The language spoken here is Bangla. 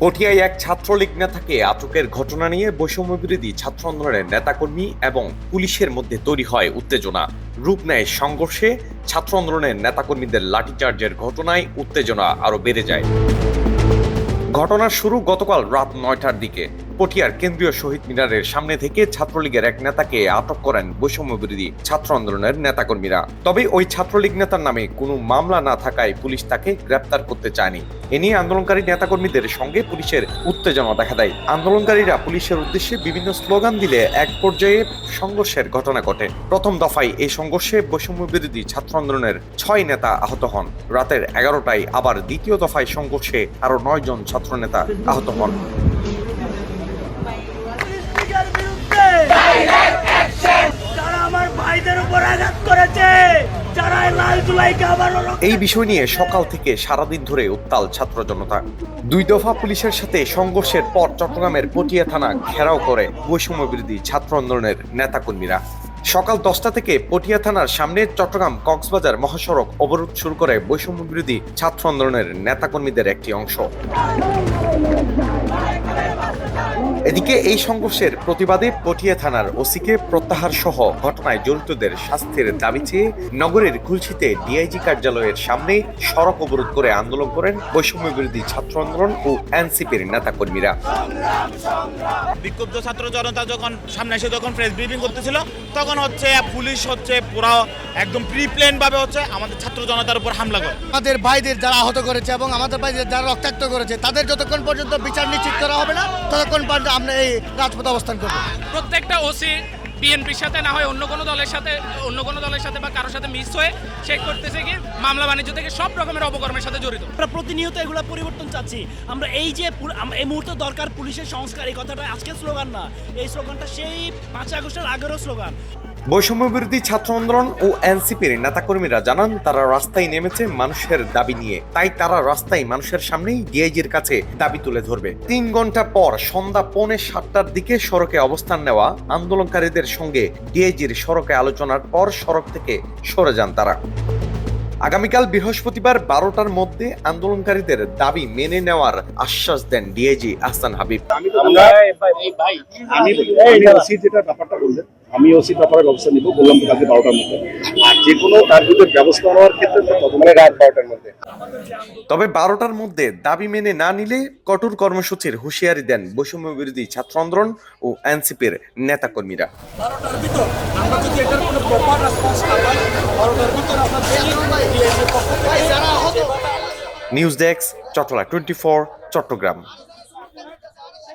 পটিয়ায় এক ছাত্রলীগ নেতাকে আটকের ঘটনা নিয়ে বৈষম্য বিরোধী ছাত্র আন্দোলনের নেতাকর্মী এবং পুলিশের মধ্যে তৈরি হয় উত্তেজনা। রূপ নেয় সংঘর্ষে, ছাত্র আন্দোলনের নেতাকর্মীদের লাঠিচার্জের ঘটনায় উত্তেজনা আরও বেড়ে যায়। ঘটনার শুরু গতকাল রাত নয়টার দিকে। পটিয়ার কেন্দ্রীয় শহীদ মিনারের সামনে থেকে ছাত্রলীগের এক নেতাকে আটক করেন বৈষম্য বিরোধী ছাত্র আন্দোলনের নেতাকর্মীরা। তবে ওই ছাত্রলীগ নেতার নামে কোনো মামলা না থাকায় পুলিশ তাকে গ্রেপ্তার করতে চায়নি। এ নিয়ে আন্দোলনকারী নেতাকর্মীদের সঙ্গে পুলিশের উত্তেজনা দেখা দেয়। আন্দোলনকারীরা পুলিশের উদ্দেশ্যে বিভিন্ন স্লোগান দিলে এক পর্যায়ে সংঘর্ষের ঘটনা ঘটে। প্রথম দফায় এই সংঘর্ষে বৈষম্য বিরোধী ছাত্র আন্দোলনের ছয় নেতা আহত হন। রাতের এগারোটায় আবার দ্বিতীয় দফায় সংঘর্ষে আরও নয় জন ছাত্র নেতা আহত হন পুলিশের বিরুদ্ধে যারা আমার ভাইদের উপর আঘাত করেছে যারা এই বিষয় নিয়ে সকাল থেকে সারাদিন ধরে উত্তাল ছাত্র জনতা। দুই দফা পুলিশের সাথে সংঘর্ষের পর চট্টগ্রামের পটিয়া থানা ঘেরাও করে বৈষম্য বিরোধী ছাত্র আন্দোলনের নেতাকর্মীরা। সকাল দশটা থেকে পটিয়া থানার সামনে চট্টগ্রাম কক্সবাজার মহাসড়ক অবরোধ শুরু করে বৈষম্য বিরোধী ছাত্র আন্দোলনের নেতাকর্মীদের একটি অংশ। এদিকে এই সংঘর্ষের প্রতিবাদে পটিয়া থানার ওসিকে প্রত্যাহার সহ ঘটনায় জড়িতদের শাস্তির দাবি চেয়ে নগরের কুলসিতে ডিআইজি কার্যালয়ের সামনে সড়ক অবরোধ করে আন্দোলন করেন বৈষম্য বিরোধী ছাত্র আন্দোলন ও এনসিপির নেতাকর্মীরা। বিক্ষুব্ধ ছাত্র জনতা যখন সামনে এসে যখন প্রেস ব্রিফিং করতেছিল তখন হচ্ছে পুলিশ হচ্ছে পুরো একদম প্রি প্লেন ভাবে হচ্ছে আমাদের ছাত্র জনতার উপর হামলা করে। আমাদের ভাইদের যারা আহত করেছে এবং আমাদের ভাইদের যারা রক্তাক্ত করেছে তাদের যতক্ষণ পর্যন্ত বিচার নিশ্চিত করা হবে না ততক্ষণ পর্যন্ত আমরা এই রাজপথে অবস্থান করব। প্রত্যেকটা ওসি বিএনপির সাথে না হয় অন্য কোনো দলের সাথে অন্য কোনো দলের সাথে বা কারোর সাথে মিস হয়ে চেক করতেছে কি মামলা বাণিজ্য থেকে সব রকমের অপকর্মের সাথে জড়িত। আমরা প্রতিনিয়ত এগুলো পরিবর্তন চাচ্ছি। আমরা এই যে এই মুহূর্তে দরকার পুলিশের সংস্কার এই কথাটা আজকের স্লোগান না। এই স্লোগানটা সেই পাঁচ আগস্টের আগেরও স্লোগান। বৈষম্য বিরোধী ছাত্র আন্দোলন ও এনসিপির নেতাকর্মীরা জানান তারা রাস্তায় নেমেছে মানুষের দাবি নিয়ে। তাই তারা রাস্তায় মানুষের সামনেই ডিআইজির কাছে দাবি তুলে ধরবে। তিন ঘণ্টা পর সন্ধ্যা পৌনে সাতটার দিকে সড়কে অবস্থান নেওয়া আন্দোলনকারীদের সঙ্গে ডিআইজির সড়কে আলোচনার পর সড়ক থেকে সরে যান তারা। আগামীকাল বৃহস্পতিবার বারোটার মধ্যে আন্দোলনকারীদের দাবি মেনে নেওয়ার আশ্বাস দেন ডিআইজি আহসান হাবিব। আমি যেটা ব্যাপারটা বললেন আমি ওসি ব্যাপারে ব্যবস্থা নিব বললাম কালকে বারোটার মধ্যে। আর যে কোনো তার বিরুদ্ধে ব্যবস্থা নেওয়ার ক্ষেত্রে তদন্ত রাত বারোটার মধ্যে। তবে বারোটার মধ্যে দাবি মেনে না নিলে কঠোর কর্মসূচির হুঁশিয়ারি দেন বৈষম্য বিরোধী ছাত্র আন্দোলন ও এনসিপির নেতাকর্মীরা। বারোটার ভিতর আমরা যদি এটার কোনো প্রপার রেসপন্স না পাই বারোটার ভিতর আমরা ডিএসএর পক্ষ থেকে news desk Chattala twenty four Chattogram.